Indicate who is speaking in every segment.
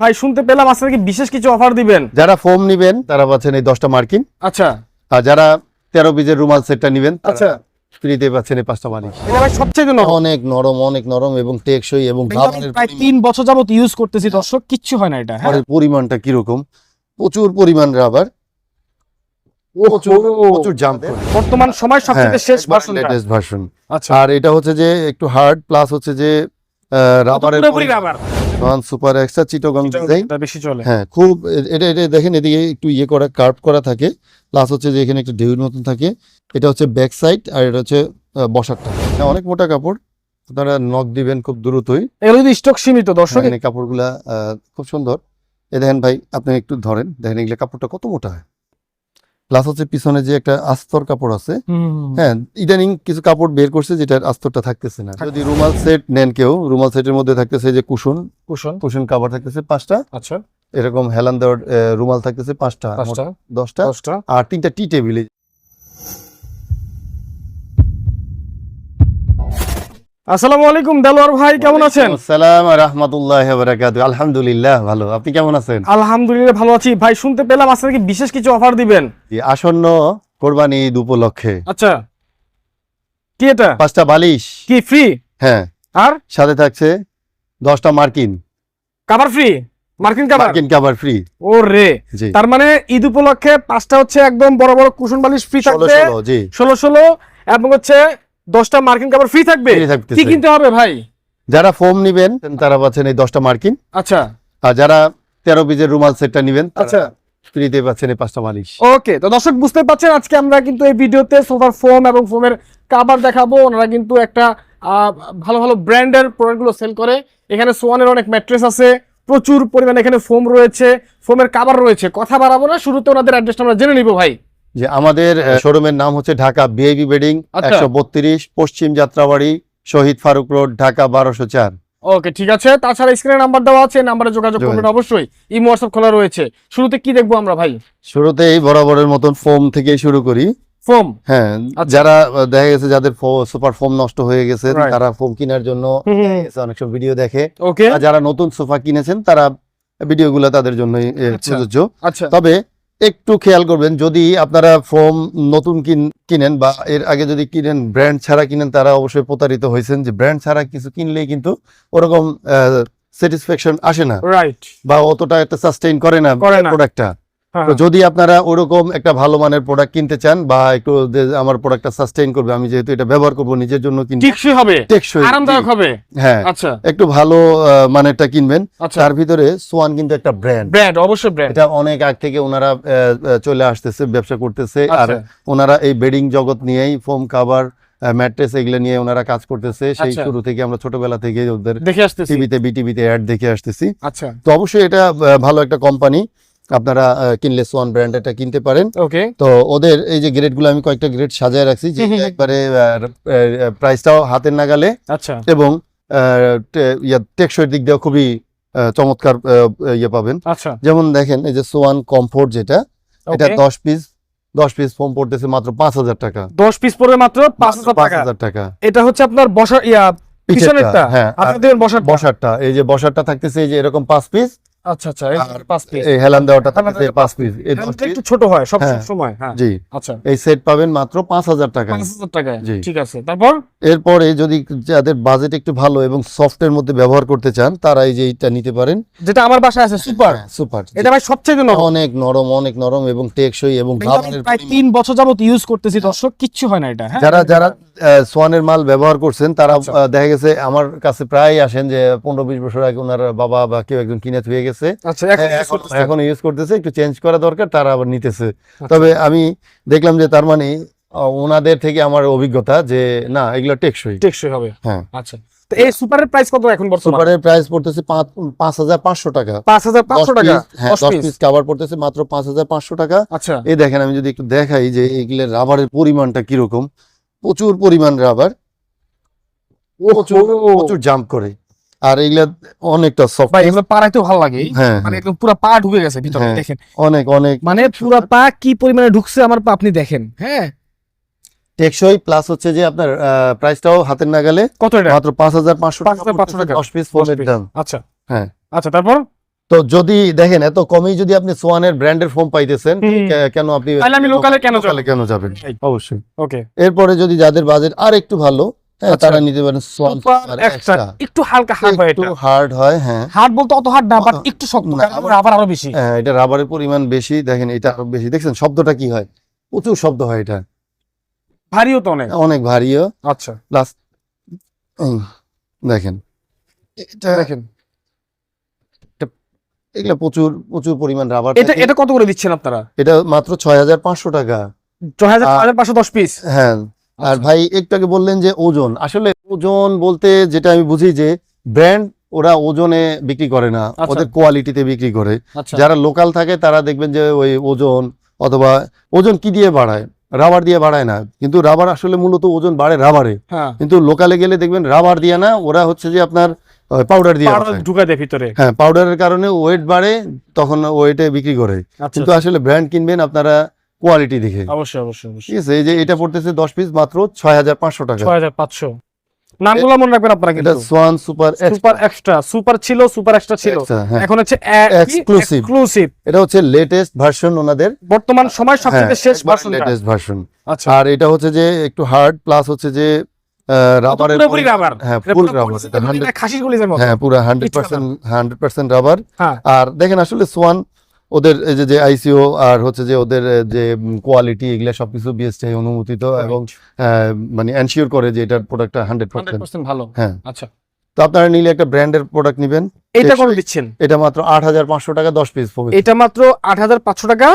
Speaker 1: ভাই শুনতে পেলাম আজকে কি বিশেষ কিছু অফার দিবেন।
Speaker 2: যারা ফোম নিবেন তারা পাচ্ছেন এই দশটা মার্কিন।
Speaker 1: আচ্ছা।
Speaker 2: আর যারা তেরো পিসের রুমাল সেটটা নিবেন
Speaker 1: আচ্ছা।
Speaker 2: ফ্রিতে পাচ্ছেন এই পাঁচটা বালিশ
Speaker 1: এটা ভাই সবচেয়ে জন্য।
Speaker 2: অনেক নরম অনেক নরম এবং টেকসই এবং
Speaker 1: প্রায় তিন বছর যাবত ইউজ করতেছি দর্শক কিচ্ছু হয় না এটা হ্যাঁ?
Speaker 2: পরিমাণ- পরিমাণটা কীরকম? প্রচুর পরিমাণ রাবার প্রচুর প্রচুর জাম্প
Speaker 1: বর্তমান সময় সবচেয়ে শেষ ভার্সন
Speaker 2: লেটেস্ট ভার্সন
Speaker 1: আচ্ছা।
Speaker 2: আর এটা হচ্ছে যে একটু হার্ড প্লাস হচ্ছে যে রাবারের
Speaker 1: rubber
Speaker 2: super extra Chittagong design
Speaker 1: বেশি চলে।
Speaker 2: হ্যাঁ খুব এটা এটা দেখেন এদিকে একটু ইয়ে করা কার্ভ করা থাকে। প্লাস হচ্ছে যে এখানে একটা ঢেউর মতন থাকে। এটা হচ্ছে ব্যাক সাইড আর এটা হচ্ছে বসারটা। হ্যাঁ, অনেক মোটা কাপড়। আপনারা নখ দিবেন খুব দ্রুতই।
Speaker 1: এগুলো যদি স্টক সীমিত দর্শক।
Speaker 2: এখানে কাপড়গুলা আহ, খুব সুন্দর। এ দেখেন ভাই আপনি একটু ধরেন। দেখেন এগুলো কাপড়টা কত মোটা হয়। প্লাস হচ্ছে পিছনে যে একটা আস্তর কাপড় আছে হ্যাঁ ইদানিং কিছু কাপড় বের করছে যেটা আস্তরটা থাকতেছে না। যদি রুমাল সেট নেন কেউ রুমাল সেটের মধ্যে থাকতেছে যে কুশন
Speaker 1: কুশন।
Speaker 2: কুশন কাপড় থাকতেছে পাঁচটা।
Speaker 1: আচ্ছা।
Speaker 2: এরকম হেলান দেওয়ার রুমাল থাকতেছে পাঁচটা দশটা। আর তিনটা টি টেবিলে
Speaker 1: আসসালামু আলাইকুম দেলোয়ার ভাই কেমন আছেন?
Speaker 2: সালাম রহমতুল্লাহ বারাকাতু আলহামদুলিল্লাহ ভালো। আপনি কেমন আছেন?
Speaker 1: আলহামদুলিল্লাহ ভালো আছি। ভাই শুনতে পেলাম আজকে কি বিশেষ কিছু অফার দিবেন।
Speaker 2: জি, আসন্ন কোরবানি ঈদ উপলক্ষে।
Speaker 1: আচ্ছা। কি এটা?
Speaker 2: পাঁচটা বালিশ।
Speaker 1: কি ফ্রি
Speaker 2: হ্যাঁ।
Speaker 1: আর?
Speaker 2: সাথে থাকছে দশটা মার্কিন।
Speaker 1: কাভার ফ্রি মার্কিন কাভার
Speaker 2: মার্কিন কাভার ফ্রি
Speaker 1: ও রে তার মানে ঈদ উপলক্ষে পাঁচটা হচ্ছে একদম বড় বড় কুশন বালিশ ফ্রি থাকবে।
Speaker 2: জি।
Speaker 1: ষোলো ষোলো এবং হচ্ছে দশটা মার্কিন কাভার ফ্রি থাকবে? কি কিনতে হবে ভাই?
Speaker 2: যারা ফোম নিবেন তারা পাচ্ছেন এই দশটা মার্কিন।
Speaker 1: আচ্ছা।
Speaker 2: আর যারা তেরো পিসের রুমাল সেটটা নিবেন
Speaker 1: আচ্ছা।
Speaker 2: ফ্রিতে পাচ্ছেন এই পাঁচটা বালিশ
Speaker 1: ওকে তো দর্শক বুঝতে আজকে আমরা কিন্তু এই ভিডিওতে সোফার ফোম এবং ফোমের কাভার দেখাবো। ওনারা কিন্তু একটা ভালো ভালো ব্র্যান্ডের প্রোডাক্টগুলো সেল করে। এখানে সোয়ানের অনেক ম্যাট্রেস আছে প্রচুর পরিমাণে এখানে ফোম রয়েছে ফোমের কাভার রয়েছে। কথা বাড়াবো না শুরুতে ওনাদের অ্যাড্রেসটা আমরা জেনে নিব ভাই।
Speaker 2: যে আমাদের শোরুমের নাম হচ্ছে ঢাকা বিআইবি বেডিং
Speaker 1: আচ্ছা।
Speaker 2: একশো বত্রিশ পশ্চিম যাত্রাবাড়ি শহীদ ফারুক রোড ঢাকা বারোশো চার।
Speaker 1: ওকে ঠিক আছে। তাছাড়া স্ক্রিনে নাম্বার দেওয়া আছে নাম্বারে যোগাযোগ করবেন অবশ্যই। ইমো হোয়াটসঅ্যাপ খোলা রয়েছে। শুরুতে কি দেখব আমরা ভাই?
Speaker 2: শুরুতেই বরাবরের মতন ফোম থেকে শুরু করি।
Speaker 1: ফোম
Speaker 2: হ্যাঁ
Speaker 1: আচ্ছা।
Speaker 2: যারা দেখা গেছে যাদের সুপার ফোম নষ্ট হয়ে গেছে তারা ফোম কেনার জন্য অনেক সব ভিডিও দেখে।
Speaker 1: ওকে
Speaker 2: আর যারা নতুন সোফা কিনেছেন তারা ভিডিওগুলো তাদের জন্যই
Speaker 1: আচ্ছা।
Speaker 2: প্রযোজ্য।
Speaker 1: আচ্ছা।
Speaker 2: তবে একটু খেয়াল করবেন যদি আপনারা ফোম নতুন কিনেন বা এর আগে যদি কিনেন ব্র্যান্ড ছাড়া কিনেন তারা অবশ্যই প্রতারিত হয়েছেন যে ব্র্যান্ড ছাড়া কিছু কিনলেই কিন্তু ওরকম স্যাটিসফ্যাকশন আসে না
Speaker 1: রাইট
Speaker 2: বা অতটা একটা সাস্টেইন করে না। প্রোডাক্টটা তো যদি আপনারা ওরকম একটা ভালো মানের প্রোডাক্ট কিনতে চান বা একটু আমার প্রোডাক্টটা সাস্টেইন করবে আমি যেহেতু এটা ব্যবহার করব নিজের জন্য কিনবো।
Speaker 1: টিকসই হবে?
Speaker 2: টেকসই
Speaker 1: আরামদায়ক হবে?
Speaker 2: হ্যাঁ।
Speaker 1: আচ্ছা।
Speaker 2: একটু ভালো মানেরটা কিনবেন।
Speaker 1: আচ্ছা।
Speaker 2: তার ভিতরে সোয়ান কিন্তু একটা ব্র্যান্ড
Speaker 1: ব্র্যান্ড অবশ্যই ব্র্যান্ড
Speaker 2: এটা অনেক আগ থেকে ওনারা চলে আসতেছে ব্যবসা করতেছে। আর
Speaker 1: আচ্ছা
Speaker 2: ওনারা এই বেডিং জগৎ নিয়েই ফোম কাভার ম্যাট্রেস এগুলো নিয়ে ওনারা কাজ করতেছে। সেই
Speaker 1: আচ্ছা।
Speaker 2: শুরু থেকে আমরা ছোটবেলা থেকে ওদের
Speaker 1: দেখে আসতেছি।
Speaker 2: টিভিতে বিটিভিতে অ্যাড দেখে আসতেছি।
Speaker 1: আচ্ছা।
Speaker 2: তো অবশ্যই এটা ভালো একটা কোম্পানি আপনারা কিনলে সোয়ান ব্র্যান্ড এটা কিনতে পারেন।
Speaker 1: ওকে
Speaker 2: তো ওদের এই যে গ্রেডগুলো আমি কয়েকটা গ্রেড সাজায় রাখছি যে। একবারে প্রাইসটাও হাতের নাগালে
Speaker 1: আচ্ছা।
Speaker 2: এবং টেকসই দিক দিয়েও খুবই চমৎকার ইয়ে পাবেন।
Speaker 1: আচ্ছা।
Speaker 2: যেমন দেখেন এই যে সোয়ান কমফোর্ট যেটা এটা দশ পিস দশ পিস ফোম পড়তেছে মাত্র পাঁচ হাজার টাকা।
Speaker 1: দশ পিস পড়বে মাত্র পাঁচ হাজার
Speaker 2: পাঁচ
Speaker 1: টাকা। এটা হচ্ছে আপনার বসার ইয়া পিছনেরটা।
Speaker 2: হ্যাঁ।
Speaker 1: আপনি দেবেন বসার
Speaker 2: বসারটা এই যে বসারটা থাকতেছে এই যে এরকম পাঁচ পিস
Speaker 1: আচ্ছা আচ্ছা পাঁচ পিস
Speaker 2: এই হেলান দেওয়াটা পাঁচ পিস এই দশ
Speaker 1: হ্যান্ডটা
Speaker 2: পিস
Speaker 1: একটু ছোট হয় সব
Speaker 2: হ্যাঁ।
Speaker 1: সময় হ্যাঁ।
Speaker 2: জি।
Speaker 1: আচ্ছা।
Speaker 2: এই সেট পাবেন মাত্র পাঁচ হাজার টাকা
Speaker 1: পাঁচ হাজার টাকায়
Speaker 2: জি।
Speaker 1: ঠিক আছে। তারপর?
Speaker 2: এরপরে যদি যাদের বাজেট একটু ভালো এবং সফটের মধ্যে ব্যবহার করতে চান তারা এই যে এইটা নিতে পারেন।
Speaker 1: যেটা আমার বাসায় আছে সুপার
Speaker 2: সুপার
Speaker 1: এটা ভাই সবচেয়ে জন্য
Speaker 2: অনেক নরম অনেক নরম এবং টেকসই এবং
Speaker 1: প্রায় বছর যাবত ইউজ করতেছি দর্শক কিচ্ছু হয় না এটা হ্যাঁ?
Speaker 2: যারা যারা সোয়ানের মাল ব্যবহার করছেন তারা
Speaker 1: আচ্ছা।
Speaker 2: আহ, দেখা গেছে আমার কাছে প্রায় আসেন যে পনেরো বিশ বছর আগে ওনার বাবা বা কেউ একজন কিনে থুয়ে গেছে।
Speaker 1: আচ্ছা
Speaker 2: হ্যাঁ,
Speaker 1: করতেছে।
Speaker 2: এখন ইউজ করতেছে একটু চেঞ্জ করা দরকার তারা আবার নিতেছে।
Speaker 1: আচ্ছা।
Speaker 2: তবে আমি দেখলাম যে তার মানে ওনাদের থেকে আমার অভিজ্ঞতা যে না এগুলো টেকসই।
Speaker 1: টেকসই হবে।
Speaker 2: হ্যাঁ।
Speaker 1: আচ্ছা। তো এই সুপারের প্রাইস কত এখন বর্তমানে?
Speaker 2: সুপারের প্রাইস পড়তেছে টাকা। হ্যাঁ
Speaker 1: দশ
Speaker 2: দশ
Speaker 1: পিস
Speaker 2: পিস পড়তেছে মাত্র টাকা।
Speaker 1: আচ্ছা।
Speaker 2: এই দেখেন আমি যদি একটু দেখাই যে এগুলোর রাবারের পরিমাণটা কীরকম। প্রচুর পরিমাণ রাবার। প্রচুর প্রচুর জাম্প করে। আর এগুলা অনেকটা সফট
Speaker 1: ভাই এগুলো পাড়াইতেও ভালো লাগে।
Speaker 2: হ্যাঁ
Speaker 1: মানে একদম পুরো পা ঢুকে গেছে ভিতরে
Speaker 2: হ্যাঁ।
Speaker 1: দেখেন।
Speaker 2: অনেক অনেক।
Speaker 1: মানে পুরো পা কি পরিমাণে ঢুকছে আমার পা আপনি দেখেন হ্যাঁ।
Speaker 2: টেকসই প্লাস হচ্ছে যে আপনার প্রাইসটাও হাতের নাগালে
Speaker 1: কত এটা?
Speaker 2: মাত্র পাঁচ হাজার পাঁচশো টাকা
Speaker 1: 5,500 টাকা।
Speaker 2: দশ পিস ফোনের
Speaker 1: piece।
Speaker 2: দাম।
Speaker 1: আচ্ছা।
Speaker 2: হ্যাঁ।
Speaker 1: আচ্ছা তারপর?
Speaker 2: তো যদি দেখেন এত কমেই যদি আপনি সোয়ানের ব্র্যান্ডের ফোম পাইতেছেন কেন আপনি
Speaker 1: তাহলে আমি লোকালে কেন যাব?
Speaker 2: লোকালে কেন যাবেন? অবশ্যই।
Speaker 1: ওকে
Speaker 2: এরপরে যদি যাদের বাজেট আর একটু ভালো হ্যাঁ,
Speaker 1: আচ্ছা।
Speaker 2: তারা নিতে পারেন Swan
Speaker 1: super
Speaker 2: super
Speaker 1: extra
Speaker 2: extra
Speaker 1: একটু হালকা হার্ড হয়
Speaker 2: একটু
Speaker 1: এটা।
Speaker 2: হার্ড হয় হ্যাঁ।
Speaker 1: হার্ড বলতে অত হার্ড না বাট একটু শক্ত
Speaker 2: না,
Speaker 1: কারণ
Speaker 2: আবার-
Speaker 1: আবার আরও বেশি।
Speaker 2: হ্যাঁ এটা রাবারের পরিমাণ বেশি দেখেন এটা আরও বেশি। দেখছেন শব্দটা কি হয়? প্রচুর শব্দ হয় এটা।
Speaker 1: ভারীও তো অনেক।
Speaker 2: অনেক ভারীও।
Speaker 1: আচ্ছা।
Speaker 2: প্লাস দেখেন এটা
Speaker 1: দেখেন।
Speaker 2: এগুলা প্রচুর প্রচুর পরিমাণ রাবার
Speaker 1: এটা এটা কত করে দিচ্ছেন আপনারা?
Speaker 2: এটা মাত্র ছয় হাজার পাঁচশো টাকা।
Speaker 1: ছয় হাজার পাঁচশো দশ পিস
Speaker 2: হ্যাঁ। আর
Speaker 1: আচ্ছা।
Speaker 2: ভাই একটু আগে বললেন যে ওজন। আসলে ওজন বলতে যেটা আমি বুঝি যে ব্র্যান্ড ওরা ওজনে বিক্রি করে না।
Speaker 1: আচ্ছা।
Speaker 2: ওদের কোয়ালিটিতে বিক্রি করে।
Speaker 1: আচ্ছা।
Speaker 2: যারা লোকাল থাকে তারা দেখবেন যে ওই ওজন অথবা ওজন কি দিয়ে বাড়ায়? রাবার দিয়ে বাড়ায় না। কিন্তু রাবার আসলে মূলত ওজন বাড়ে রাবারে
Speaker 1: হ্যাঁ।
Speaker 2: কিন্তু লোকালে গেলে দেখবেন রাবার দিয়ে না ওরা হচ্ছে যে আপনার পাউডার দিয়ে।
Speaker 1: ঢুকায় দেয় ভিতরে।
Speaker 2: হ্যাঁ পাউডারের কারণে ওয়েট বাড়ে তখন ওয়েটে বিক্রি করে। কিন্তু আসলে ব্র্যান্ড কিনবেন আপনারা কোয়ালিটি দেখে।
Speaker 1: অবশ্যই অবশ্যই অবশ্যই।
Speaker 2: ঠিক আছে এই যে এটা পড়তেছে দশ পিস মাত্র ছয় হাজার পাঁচশো টাকা।
Speaker 1: ছয় হাজার পাঁচশো। নামগুলো মনে রাখবেন আপনারা
Speaker 2: এটা
Speaker 1: কিন্তু।
Speaker 2: Swan super
Speaker 1: super extra super ছিল সুপার এক্সট্রা ছিল।
Speaker 2: হ্যাঁ।
Speaker 1: এখন হচ্ছে
Speaker 2: Exclusive.
Speaker 1: এক্সক্লুসিভ
Speaker 2: এটা হচ্ছে লেটেস্ট ভার্সন ওনাদের।
Speaker 1: বর্তমান সময় সবচেয়ে শেষ ভার্সন
Speaker 2: লেটেস্ট ভার্সন
Speaker 1: আচ্ছা।
Speaker 2: আর এটা হচ্ছে যে একটু হার্ড প্লাস হচ্ছে যে রাবারের
Speaker 1: পুরোপুরি রাবার
Speaker 2: হ্যাঁ
Speaker 1: পুরো
Speaker 2: রাবার
Speaker 1: খাসির মতো।
Speaker 2: হ্যাঁ পুরো হান্ড্রেড
Speaker 1: কিছু
Speaker 2: পার্সেন্ট হান্ড্রেড পার্সেন্ট রাবার
Speaker 1: হ্যাঁ।
Speaker 2: আর দেখেন আসলে সোয়ান ওদের যে যে আইসিও আর হচ্ছে যে ওদের যে কোয়ালিটি এগুলা সবকিছু বিএসটিআই অনুমোদিত এবং মানে এনশিওর করে যে এটার প্রোডাক্টটা হান্ড্রেড পার্সেন্ট
Speaker 1: ভালো।
Speaker 2: হ্যাঁ।
Speaker 1: আচ্ছা।
Speaker 2: তো আপনারা নিলে একটা ব্র্যান্ডের প্রোডাক্ট নেবেন।
Speaker 1: এটা কত দিচ্ছেন?
Speaker 2: এটা মাত্র আট হাজার পাঁচশো টাকা দশ পিস পড়বে
Speaker 1: এটা মাত্র আট হাজার পাঁচশো টাকা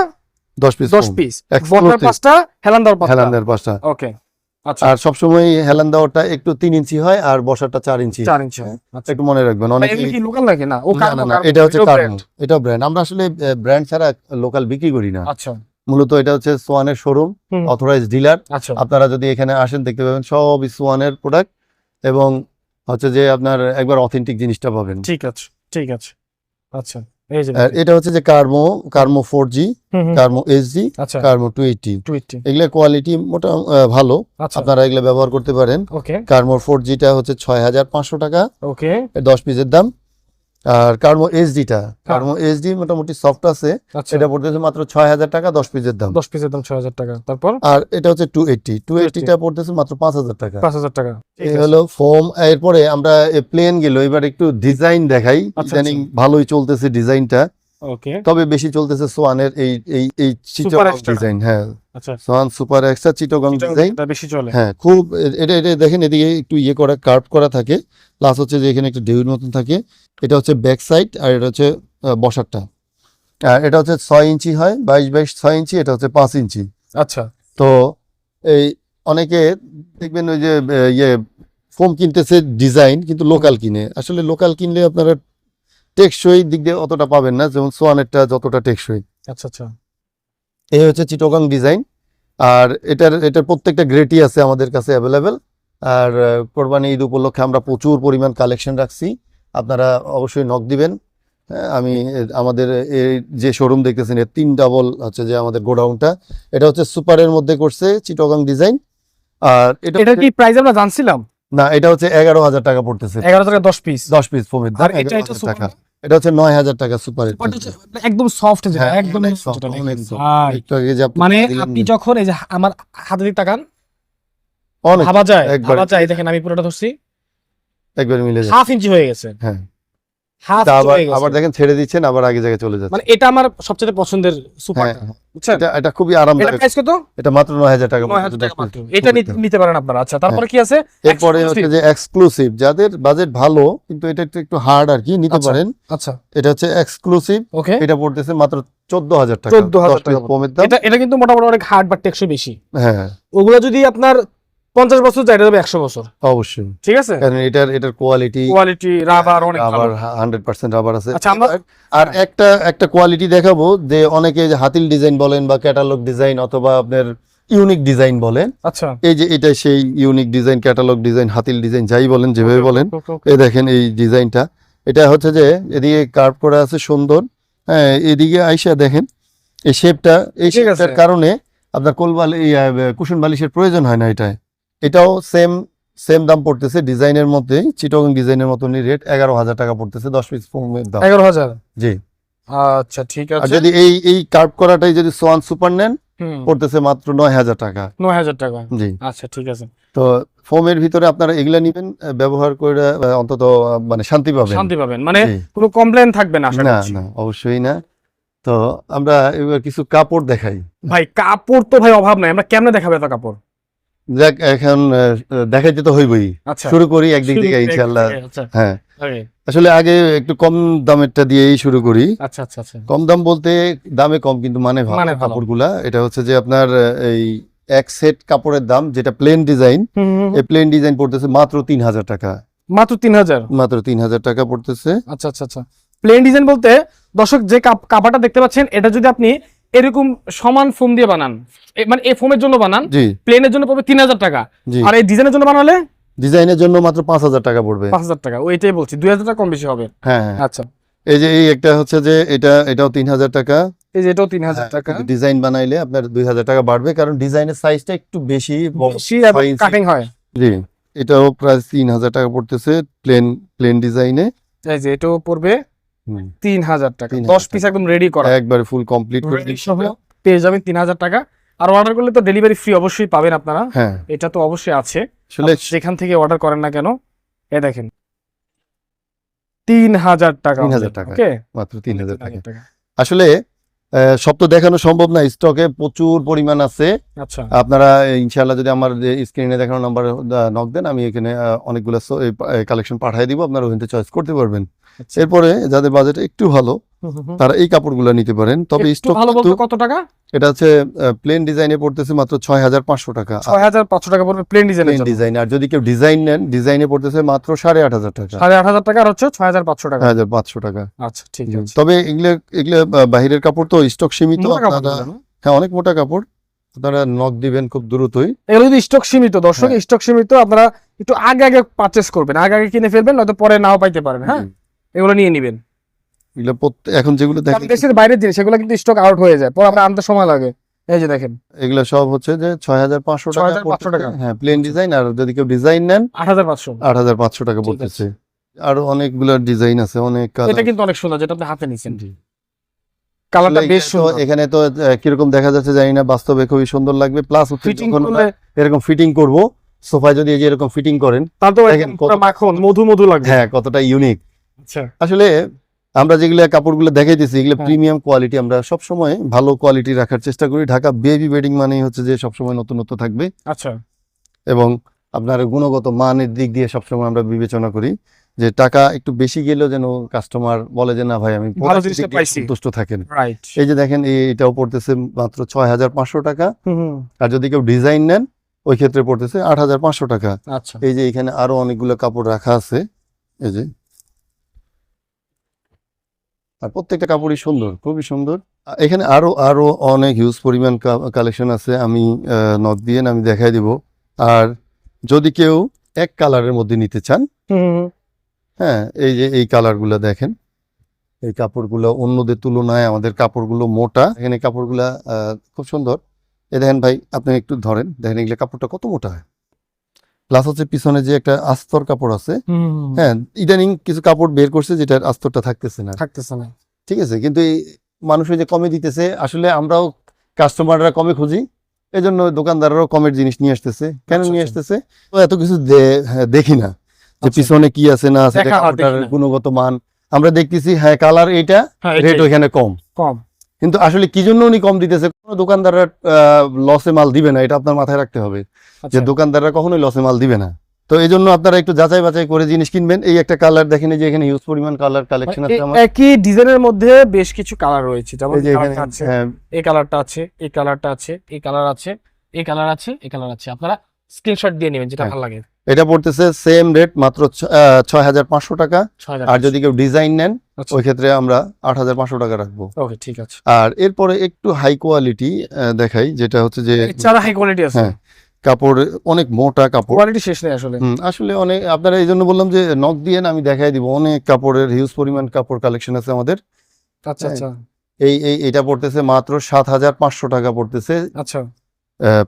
Speaker 2: দশ পিস
Speaker 1: দশ পিস. বটার পাঁচটা হেলান দেওয়ার পাঁচটা।
Speaker 2: হেলান্ডের পাঁচটা।
Speaker 1: ওকে
Speaker 2: আর সবসময় হেলান দেওয়াটা একটু তিন ইঞ্চি হয় আর বসাটা চার ইঞ্চি।
Speaker 1: চার ইঞ্চি আচ্ছা।
Speaker 2: একটু মনে রাখবেন অনেক
Speaker 1: লোকাল নাকি? না
Speaker 2: না এটা হচ্ছে এটা ব্র্যান্ড আমরা আসলে ব্র্যান্ড ছাড়া লোকাল বিক্রি করি না।
Speaker 1: আচ্ছা।
Speaker 2: মূলত এটা হচ্ছে সোয়ানের শোরুম অথরাইজ ডিলার
Speaker 1: আচ্ছা।
Speaker 2: আপনারা যদি এখানে আসেন দেখতে পাবেন সব সোয়ানের প্রোডাক্ট এবং হচ্ছে যে আপনার একবার অথেন্টিক জিনিসটা পাবেন।
Speaker 1: ঠিক আছে ঠিক আছে। আচ্ছা।
Speaker 2: এটা হচ্ছে যে কার্মো কার্মো ফোর জি কার্মো এস জি
Speaker 1: আচ্ছা।
Speaker 2: কার্মো টু এইটি এগুলো কোয়ালিটি মোটা ভালো।
Speaker 1: আচ্ছা।
Speaker 2: আপনারা এগুলা ব্যবহার করতে পারেন। কার্মো ফোর জিটা হচ্ছে ছয় হাজার পাঁচশো টাকা।
Speaker 1: ওকে।
Speaker 2: দশ পিসের দাম। আর কার্মো এইচডিটা কার্মো এইচডি মোটামুটি সফট আছে।
Speaker 1: আচ্ছা।
Speaker 2: এটা পড়তেছে মাত্র ছয় হাজার টাকা দশ পিসের দাম।
Speaker 1: দশ পিসের দাম ছয় হাজার টাকা। তারপর?
Speaker 2: আর এটা হচ্ছে টু এইটটি টু এইটটিটা পড়তেছে মাত্র পাঁচ হাজার টাকা।
Speaker 1: পাঁচ হাজার টাকা।
Speaker 2: এই হলো ফোম এরপরে আমরা প্লেন গেল। এবার একটু ডিজাইন দেখাই।
Speaker 1: আচ্ছা,
Speaker 2: ইদানিং ভালোই চলতেছে ডিজাইনটা তবে বেশি চলতেছে সোয়ানের এই এই এই চিটোগং ডিজাইন হ্যাঁ।
Speaker 1: আচ্ছা।
Speaker 2: Swan super extra Chittagong design
Speaker 1: বেশি চলে।
Speaker 2: হ্যাঁ খুব এটা এটা দেখেন এদিকে একটু ইয়ে করা কার্ভ করা থাকে। প্লাস হচ্ছে যে এখানে একটা ঢেউর মতন থাকে। এটা হচ্ছে ব্যাক সাইড আর এটা হচ্ছে বসারটা। আর এটা হচ্ছে ছয় ইঞ্চি হয় বাইশ বাইশ ছয় ইঞ্চি এটা হচ্ছে পাঁচ ইঞ্চি।
Speaker 1: আচ্ছা।
Speaker 2: তো এই অনেকে দেখবেন ওই যে ইয়ে ফোম কিনতেছে ডিজাইন কিন্তু লোকাল কিনে। আসলে লোকাল কিনলে আপনারা টেকসই দিক দিয়ে অতটা পাবেন না যেমন সোয়ানেরটা যতটা টেকসই।
Speaker 1: আচ্ছা আচ্ছা।
Speaker 2: এই হচ্ছে চিটোগাং ডিজাইন। আর এটার এটার প্রত্যেকটা গ্রেটই আছে আমাদের কাছে অ্যাভেলেবেল। আর কোরবানি ঈদ উপলক্ষে আমরা প্রচুর পরিমাণ কালেকশন রাখছি। আপনারা অবশ্যই নক দিবেন। হ্যাঁ, আমি আমাদের এই যে শোরুম দেখতেছেন এর তিন ডাবল হচ্ছে যে আমাদের গোডাউনটা। এটা হচ্ছে সুপারের মধ্যে করছে চিটোগাং ডিজাইন। আর এটা
Speaker 1: এটা কি প্রাইস আমরা জানছিলাম?
Speaker 2: না এটা হচ্ছে এগারো হাজার টাকা পড়তেছে।
Speaker 1: এগারো টাকা দশ পিস
Speaker 2: দশ পিস ফোমের দাম এগারো
Speaker 1: এটা
Speaker 2: হাজার টাকা। এটা হচ্ছে নয় হাজার টাকা
Speaker 1: সুপার একদম সফট যেটা
Speaker 2: হ্যাঁ,
Speaker 1: একদম যেটা
Speaker 2: আপনি
Speaker 1: মানে আপনি যখন এই যে আমার হাতে দিকে তাকান ভাবা যায়। ভাবা যায়। দেখেন আমি পুরোটা ধরছি।
Speaker 2: একবার মিলে যায়।
Speaker 1: হাফ ইঞ্চি হয়ে গেছে।
Speaker 2: হ্যাঁ। আবার দেখেন ছেড়ে দিচ্ছেন আবার আগে জায়গায় চলে যাচ্ছে।
Speaker 1: মানে এটা আমার সবচেয়ে পছন্দের সুপার
Speaker 2: হ্যাঁ হ্যাঁ।
Speaker 1: বুঝছেন?
Speaker 2: এটা খুবই
Speaker 1: এটা
Speaker 2: আরামদায়ক
Speaker 1: প্রাইস কত?
Speaker 2: এটা মাত্র টাকা
Speaker 1: মাত্র। এটা নিতে- পারেন আপনারা। আচ্ছা তারপরে কি আছে?
Speaker 2: এরপরে হচ্ছে যে এক্সক্লুসিভ যাদের বাজেট ভালো কিন্তু এটা একটু একটু হার্ড আর কি নিতে
Speaker 1: আচ্ছা।
Speaker 2: পারেন।
Speaker 1: আচ্ছা।
Speaker 2: এটা হচ্ছে এক্সক্লুসিভ
Speaker 1: ওকে
Speaker 2: এটা পড়তেছে মাত্র চোদ্দ হাজার টাকা।
Speaker 1: 14,000
Speaker 2: দশ
Speaker 1: টাকা।
Speaker 2: দাম।
Speaker 1: এটা এটা কিন্তু মোটামুটি অনেক হার্ড বা টেকসই বেশি।
Speaker 2: হ্যাঁ।
Speaker 1: ওগুলো যদি আপনার পঞ্চাশ বছর যায় যাবে একশো বছর।
Speaker 2: অবশ্যই।
Speaker 1: ঠিক আছে?
Speaker 2: কারণ এটার এটার কোয়ালিটি
Speaker 1: কোয়ালিটি রাবার অনেক
Speaker 2: আবার হান্ড্রেড পার্সেন্ট রাবার আছে।
Speaker 1: আচ্ছা আমরা
Speaker 2: আর একটা একটা কোয়ালিটি দেখাবো যে অনেকে যে হাতিল ডিজাইন বলেন বা ক্যাটালগ ডিজাইন অথবা আপনার ইউনিক ডিজাইন বলেন
Speaker 1: আচ্ছা।
Speaker 2: এই যে এটা সেই unique design catalogue design Hatil design যাই বলেন যেভাবে বলেন এই দেখেন এই ডিজাইনটা এটা হচ্ছে যে এদিকে কার্ভ করা আছে সুন্দর। হ্যাঁ এদিকে আইসা দেখেন এই শেপটা এই শেপটার কারণে আপনার কোলবালি কুশন বালিশের প্রয়োজন হয় না এটায়। এটাও সেম সেম দাম পড়তেছে ডিজাইনের মধ্যে চিটং ডিজাইনের মতনই রেট এগারো হাজার টাকা পড়তেছে দশ পিস ফোমের দাম।
Speaker 1: এগারো হাজার?
Speaker 2: জি।
Speaker 1: আচ্ছা ঠিক আছে।
Speaker 2: যদি এই এই কার্ভ করাটাই যদি সোয়ান সুপার নেন পড়তেছে মাত্র নয় হাজার টাকা।
Speaker 1: নয় হাজার টাকা।
Speaker 2: জি।
Speaker 1: আচ্ছা ঠিক আছে।
Speaker 2: তো ফোমের ভিতরে আপনারা এগুলা নিবেন ব্যবহার করে অন্তত মানে শান্তি পাবেন।
Speaker 1: শান্তি পাবেন। মানে। কোনো কমপ্লেন থাকবে না আশা
Speaker 2: না না অবশ্যই না। তো আমরা এবার কিছু কাপড় দেখাই।
Speaker 1: ভাই কাপড় তো ভাই অভাব নাই। আমরা কেমনে দেখাবো এত কাপড়?
Speaker 2: যাক এখন আহ, দেখাইতে তো হইবই।
Speaker 1: আচ্ছা।
Speaker 2: শুরু করি একদিক থেকে ইনশাল্লাহ
Speaker 1: আচ্ছা।
Speaker 2: হ্যাঁ। আসলে আগে একটু কম দামেরটা দিয়েই শুরু করি।
Speaker 1: আচ্ছা আচ্ছা আচ্ছা।
Speaker 2: কম দাম বলতে দামে কম কিন্তু মানে ভালো
Speaker 1: মানে
Speaker 2: কাপড়গুলা। এটা হচ্ছে যে আপনার এই এক সেট কাপড়ের দাম যেটা প্লেন ডিজাইন। এই প্লেন ডিজাইন পড়তেছে মাত্র তিন হাজার টাকা।
Speaker 1: মাত্র তিন হাজার?
Speaker 2: মাত্র তিন হাজার টাকা পড়তেছে।
Speaker 1: আচ্ছা আচ্ছা আচ্ছা। প্লেন ডিজাইন বলতে দর্শক যে কাপ- কাপড়টা দেখতে পাচ্ছেন এটা যদি আপনি এরকম সমান ফোম দিয়ে বানান। মানে এই ফোমের জন্য বানান। প্লেনের জন্য পড়বে তিন হাজার টাকা। আর এই ডিজাইনের জন্য বানালে?
Speaker 2: ডিজাইনের জন্য মাত্র পাঁচ হাজার টাকা পড়বে।
Speaker 1: পাঁচ হাজার টাকা। ওইটাই বলছি দুই হাজার টাকা কম বেশি হবে।
Speaker 2: হ্যাঁ হ্যাঁ।
Speaker 1: আচ্ছা।
Speaker 2: এই যে এই একটা হচ্ছে যে এটা এটাও তিন হাজার টাকা।
Speaker 1: এই যে এটাও তিন হাজার টাকা।
Speaker 2: ডিজাইন বানাইলে আপনার দুই হাজার টাকা বাড়বে কারণ ডিজাইনের সাইজটা একটু বেশি।
Speaker 1: কাটিং হয়।
Speaker 2: জি। এটাও প্রায় তিন হাজার টাকা পড়তেছে প্লেন প্লেন ডিজাইনে
Speaker 1: এই যে এটাও পড়বে। তিন হাজার টাকা।
Speaker 2: 3,000
Speaker 1: দশ পিস একদম রেডি করা।
Speaker 2: একবারে ফুল কমপ্লিট করে
Speaker 1: পেয়ে যাবেন তিন হাজার টাকা। আর অর্ডার করলে তো ডেলিভারি ফ্রি অবশ্যই পাবেন আপনারা।
Speaker 2: হ্যাঁ।
Speaker 1: এটা তো অবশ্যই আছে। যেখান থেকে অর্ডার করেন না কেন এ দেখেন। তিন হাজার টাকা
Speaker 2: 3,000 টাকা। মাত্র তিন হাজার টাকা। আসলে আহ, সব তো দেখানো সম্ভব না স্টকে প্রচুর পরিমাণ আছে।
Speaker 1: আচ্ছা।
Speaker 2: আপনারা ইনশাআল্লাহ যদি আমার স্ক্রিনে দেখানো নাম্বার নক দেন আমি এখানে অনেকগুলো কালেকশন পাঠিয়ে দিব আপনারা ওখান থেকে চয়েস করতে পারবেন। এরপরে যাদের বাজেট একটু ভালো। তারা এই কাপড়গুলো নিতে পারেন। তবে স্টক
Speaker 1: ভালো বলতে কত টাকা?
Speaker 2: এটা হচ্ছে প্লেন ডিজাইনে পড়তেছে মাত্র ছয় হাজার পাঁচশো টাকা।
Speaker 1: ছয় হাজার পাঁচশো টাকা পড়বে প্লেন ডিজাইনের
Speaker 2: প্লেন ডিজাইন আর যদি কেউ ডিজাইন নেন ডিজাইনে পড়তেছে মাত্র সাড়ে আট হাজার টাকা।
Speaker 1: সাড়ে আট হাজার টাকা আর হচ্ছে ছয় হাজার পাঁচশো টাকা।
Speaker 2: হাজার পাঁচশো টাকা।
Speaker 1: আচ্ছা ঠিক আছে।
Speaker 2: তবে এগুলো এগুলো বাহিরের কাপড় তো স্টক সীমিত? হ্যাঁ অনেক মোটা কাপড়। আপনারা নক দিবেন খুব দ্রুতই।
Speaker 1: এগুলো যদি স্টক সীমিত দর্শক
Speaker 2: হ্যাঁ।
Speaker 1: স্টক সীমিত আপনারা একটু আগে আগে পারচেস করবেন। আগে আগে কিনে ফেলবেন নয়তো পরে নাও পাইতে পারেন হ্যাঁ। এগুলো নিয়ে নিবেন।
Speaker 2: এগুলো এখন যেগুলো দেখেন
Speaker 1: দেশের বাইরের জিনিস সেগুলো কিন্তু স্টক আউট হয়ে যায়। পরে আপনার আনতে সময় লাগে। এই যে দেখেন।
Speaker 2: এগুলো সব হচ্ছে যে ছয় হাজার পাঁচশো টাকা
Speaker 1: 6,500 টাকা।
Speaker 2: হ্যাঁ প্লেন ডিজাইন আর যদি কেউ ডিজাইন নেন
Speaker 1: আট হাজার পাঁচশো।
Speaker 2: আট হাজার পাঁচশো টাকা পড়তেছে। আরও অনেকগুলো ডিজাইন আছে অনেক
Speaker 1: এটা কিন্তু অনেক সুন্দর যেটা আপনি হাতে নিছেন। কালারটা বেশ
Speaker 2: এখানে তো-
Speaker 1: সুন্দর।
Speaker 2: এখানে তো কীরকম দেখা যাচ্ছে জানি না বাস্তবে খুবই সুন্দর লাগবে। প্লাস
Speaker 1: ফিটিং করলে
Speaker 2: এরকম ফিটিং করব সোফায় যদি এই যে এরকম ফিটিং করেন
Speaker 1: তাহলে তো মাখন মধু মধু লাগবে।
Speaker 2: হ্যাঁ কতটা ইউনিক আসলে আমরা যেগুলো কাপড়গুলো দেখাইতেছি এগুলো। প্রিমিয়াম কোয়ালিটি আমরা সব সময় ভালো কোয়ালিটি রাখার চেষ্টা করি। ঢাকা বেবি ওয়েডিং মানেই হচ্ছে যে সবসময় নতুনত্ব থাকবে।
Speaker 1: আচ্ছা।
Speaker 2: এবং আপনার গুণগত মানের দিক দিয়ে সবসময় আমরা বিবেচনা করি যে টাকা একটু বেশি গেলেও যেন কাস্টমার বলে যে না ভাই আমি। সন্তুষ্ট থাকেন। এই যে দেখেন এটাও পড়তেছে মাত্র ছয় হাজার পাঁচশো টাকা। আর যদি কেউ ডিজাইন নেন ওই ক্ষেত্রে পড়তেছে আট হাজার পাঁচশো টাকা।
Speaker 1: আচ্ছা।
Speaker 2: এই যে এখানে আরও অনেকগুলো কাপড় রাখা আছে। এই যে আর প্রত্যেকটা কাপড়ই সুন্দর খুবই সুন্দর। এখানে আরও আরও অনেক হিউজ পরিমাণ কালেকশন আছে আমি নক দিয়ে আমি দেখাই দিব। আর যদি কেউ এক কালারের মধ্যে নিতে চান হ্যাঁ এই যে এই কালারগুলো দেখেন। এই কাপড়গুলো অন্যদের তুলনায় আমাদের কাপড়গুলো মোটা। এখানে কাপড়গুলা আহ, খুব সুন্দর। এ দেখেন ভাই আপনি একটু ধরেন। দেখেন এগুলো কাপড়টা কত মোটা? হয় প্লাস হচ্ছে পিছনে যে একটা আস্তর কাপড় আছে হ্যাঁ ইদানিং কিছু কাপড় বের করছে যেটার আস্তরটা থাকতেছে না।
Speaker 1: থাকতেছে না।
Speaker 2: ঠিক আছে কিন্তু এই মানুষ যে কমে দিতেছে আসলে আমরাও কাস্টমাররা কমে খুঁজি এই জন্য দোকানদাররাও কমের জিনিস নিয়ে আসতেছে। কেন
Speaker 1: আচ্ছা,
Speaker 2: নিয়ে
Speaker 1: আচ্ছা।
Speaker 2: আসতেছে? তো এত কিছু হ্যাঁ, দেখি না যে
Speaker 1: আচ্ছা।
Speaker 2: পিছনে কি আছে না আছে
Speaker 1: হয়।
Speaker 2: গুণগত মান। আমরা দেখতেছি হ্যাঁ কালার এইটা
Speaker 1: হ্যাঁ
Speaker 2: রেট ওইখানে কম।
Speaker 1: কম।
Speaker 2: কিন্তু আসলে কি জন্য উনি কম দিতেছে? কোনো দোকানদাররা লসে মাল দিবে না এটা আপনার মাথায় রাখতে হবে। যে
Speaker 1: আচ্ছা।
Speaker 2: দোকানদাররা কখনোই লসে মাল দিবে না। তো এই জন্য আপনারা একটু যাচাই বাছাই করে জিনিস কিনবেন। এই একটা কালার দেখেন এই যে এখানে হিউজ পরিমাণ কালার কালেকশন আছে আমার।
Speaker 1: একই ডিজাইনের মধ্যে বেশ কিছু কালার রয়েছে। যেমন
Speaker 2: এই
Speaker 1: কালারটা আছে
Speaker 2: হ্যাঁ।
Speaker 1: এই কালারটা আছে এই কালারটা আছে এই কালার আছে এই কালার আছে এই কালার আছে। আপনারা স্ক্রিনশট দিয়ে নেবেন যেটা
Speaker 2: হ্যাঁ।
Speaker 1: ভালো লাগে।
Speaker 2: এটা পড়তেছে সেম রেট মাত্র ছয় হাজার পাঁচশো টাকা। আর যদি কেউ ডিজাইন নেন
Speaker 1: আচ্ছা।
Speaker 2: ওই ক্ষেত্রে আমরা আট হাজার পাঁচশো টাকা রাখব।
Speaker 1: ওকে ঠিক আছে।
Speaker 2: আর এরপরে একটু হাই কোয়ালিটি দেখাই যেটা হচ্ছে যে
Speaker 1: এছাড়া হাই কোয়ালিটি আছে।
Speaker 2: হ্যাঁ কাপড় অনেক মোটা কাপড়।
Speaker 1: কোয়ালিটি শেষ নেই আসলে।
Speaker 2: আসলে অনেক আপনারা এই জন্য বললাম যে নক দিয়ে আমি দেখাই দিব অনেক কাপড়ের হিউজ পরিমাণ কাপড় কালেকশন আছে আমাদের।
Speaker 1: আচ্ছা আচ্ছা।
Speaker 2: এই এই এটা পড়তেছে মাত্র সাত হাজার পাঁচশো টাকা পড়তেছে।
Speaker 1: আচ্ছা।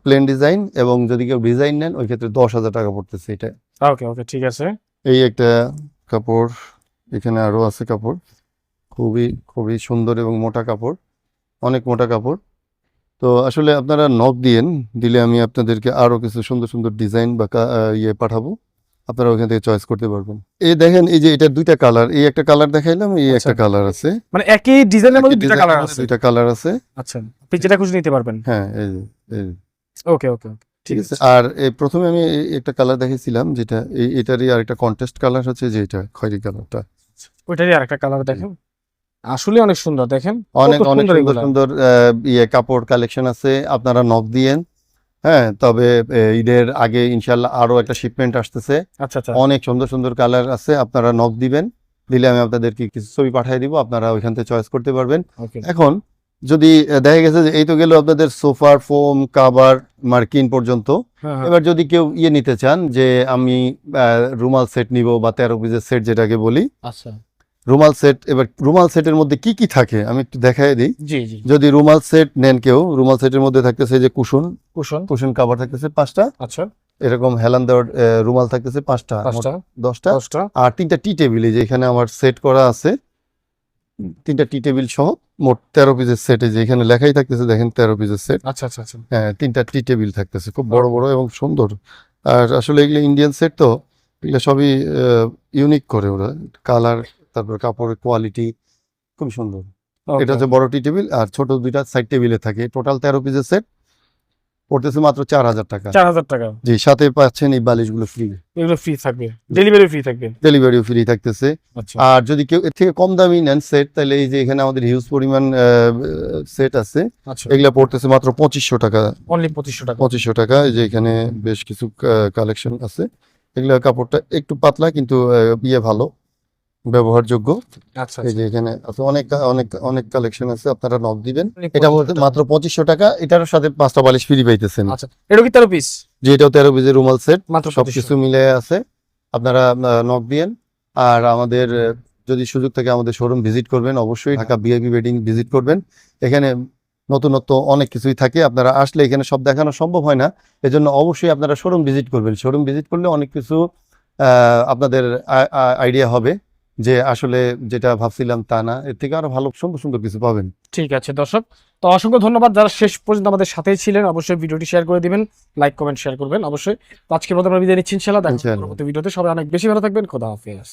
Speaker 2: প্লেন ডিজাইন এবং যদি কেউ ডিজাইন নেন ওই ক্ষেত্রে দশ হাজার টাকা পড়তেছে এটা।
Speaker 1: ওকে ওকে ঠিক আছে।
Speaker 2: এই একটা কাপড় এখানে আরও আছে কাপড়। খুবই খুবই সুন্দর এবং মোটা কাপড় অনেক মোটা কাপড়। তো আসলে আপনারা নখ দিয়েন দিলে আমি আপনাদেরকে আরও কিছু সুন্দর সুন্দর ডিজাইন বা ইয়ে পাঠাবো। আপনারা ওখান থেকে চয়েস করতে পারবেন। এই দেখেন এই যে এটা দুইটা কালার এই একটা কালার দেখাইলাম এই একটা
Speaker 1: আচ্ছা।
Speaker 2: কালার আছে।
Speaker 1: মানে একই ডিজাইনের মধ্যে
Speaker 2: Design
Speaker 1: কালার আছে?
Speaker 2: দুইটা কালার আছে।
Speaker 1: আচ্ছা আপনি যেটা খুশি নিতে পারবেন।
Speaker 2: হ্যাঁ এই এই যে।
Speaker 1: ওকে ওকে
Speaker 2: ঠিক আছে। আর এই প্রথমে আমি একটা কালার দেখেছিলাম যেটা এটারই আরেকটা কন্টেস্ট কালার হচ্ছে যে এটা খয়েরি কালারটা
Speaker 1: ওইটারই আরেকটা কালার দেখেন। আসলে অনেক সুন্দর দেখেন।
Speaker 2: অনেক অনেক
Speaker 1: সুন্দর
Speaker 2: সুন্দর ইয়ে কাপড় কালেকশন আছে আপনারা নক দিয়েন। হ্যাঁ তবে ঈদের আগে ইনশাল্লাহ আরও একটা শিপমেন্ট আসতেছে।
Speaker 1: আচ্ছা আচ্ছা।
Speaker 2: অনেক সুন্দর সুন্দর কালার আছে আপনারা নক দিবেন। দিলে আমি আপনাদেরকে কিছু ছবি পাঠিয়ে দিব আপনারা ওইখান থেকে চয়েস করতে পারবেন। এখন যদি দেখা গেছে যে এই তো গেল আপনাদের সোফার ফোম কাবার মার্কিন পর্যন্ত।
Speaker 1: হ্যাঁ, হ্যাঁ।
Speaker 2: এবার যদি কেউ ইয়ে নিতে চান যে আমি রুমাল সেট নিব বা তেরো পিসের সেট যেটাকে বলি।
Speaker 1: আচ্ছা।
Speaker 2: রুমাল সেট এবার রুমাল সেটের মধ্যে কি কি থাকে? আমি একটু দেখাই দিই। যদি রুমাল সেট নেন কেউ রুমাল সেটের মধ্যে থাকতেছে যে কুশন।
Speaker 1: কুশন।
Speaker 2: কুশন কাভার থাকতেছে পাঁচটা।
Speaker 1: আচ্ছা।
Speaker 2: এরকম হেলান দেওয়ার রুমাল থাকতেছে পাঁচটা দশটা। আর তিনটা টি টেবিল যে এখানে আমার সেট করা আছে। তিনটা টি টেবিল সহ। মোট তেরো পিসের সেটে যে এখানে লেখাই থাকতেছে দেখেন তেরো পিসের সেট
Speaker 1: আচ্ছা আচ্ছা আচ্ছা।
Speaker 2: হ্যাঁ তিনটা টি টেবিল থাকতেছে খুব বড় বড় এবং সুন্দর। আর আসলে এগুলো ইন্ডিয়ান সেট তো এগুলো সবই ইউনিক করে ওরা। কালার তারপর কাপড়ের কোয়ালিটি খুব সুন্দর। এটা হচ্ছে বড় টি টেবিল আর ছোট দুইটা সাইড টেবিলে থাকে। টোটাল তেরো পিসের সেট পড়তেছে মাত্র চার হাজার টাকা।
Speaker 1: চার হাজার টাকা।
Speaker 2: জি সাথে পাচ্ছেন এই বালিশগুলো ফ্রি
Speaker 1: এগুলো ফ্রি থাকবে। ডেলিভারি ফ্রি থাকবে।
Speaker 2: ডেলিভারিও ফ্রি থাকতেছে।
Speaker 1: আচ্ছা।
Speaker 2: আর যদি কেউ এর থেকে কম দামি নেন সেট তাহলে এই যে এখানে আমাদের হিউজ পরিমাণ সেট আছে
Speaker 1: আচ্ছা।
Speaker 2: এগুলা পড়তেছে মাত্র পঁচিশশো টাকা।
Speaker 1: অনলি পঁচিশশো টাকা।
Speaker 2: পঁচিশশো টাকা এই যে এখানে বেশ কিছু কালেকশন আছে। এগুলা কাপড়টা একটু পাতলা কিন্তু ইয়ে ভালো। ব্যবহারযোগ্য।
Speaker 1: আচ্ছা
Speaker 2: এই যে এখানে অনেক অনেক অনেক কালেকশন আছে আপনারা নক দিবেন। এটা বলতে মাত্র পঁচিশশো টাকা এটার সাথে পাঁচটা বালিশ ফ্রি পাইতেছেন।
Speaker 1: আচ্ছা এটা কি তেরো পিস
Speaker 2: যে এটাও তেরো পিসের রুমাল সেট
Speaker 1: মাত্র
Speaker 2: সবকিছু মিলে আছে। আপনারা নক দিয়েন। আর আমাদের যদি সুযোগ থাকে আমাদের শোরুম ভিজিট করবেন অবশ্যই ঢাকা বিআইপি ওয়েডিং ভিজিট করবেন। এখানে নতুনত্ব অনেক কিছুই থাকে আপনারা আসলে এখানে সব দেখানো সম্ভব হয় না। এজন্য অবশ্যই আপনারা শোরুম ভিজিট করবেন। শোরুম ভিজিট করলে অনেক কিছু আহ, আপনাদের আইডিয়া হবে। যে আসলে যেটা ভাবছিলাম তা না এর থেকে আরও ভালো সুন্দর সুন্দর কিছু পাবেন।
Speaker 1: ঠিক আছে দর্শক। তো অসংখ্য ধন্যবাদ যারা শেষ পর্যন্ত আমাদের সাথেই ছিলেন। অবশ্যই ভিডিওটি শেয়ার করে দিবেন লাইক কমেন্ট শেয়ার করবেন অবশ্যই। আজকের মতো আমরা বিদায় নিচ্ছি ইনশাআল্লাহ। দেখা পরবর্তী ভিডিওতে। সবাই অনেক বেশি ভালো থাকবেন। খোদা হাফেজ।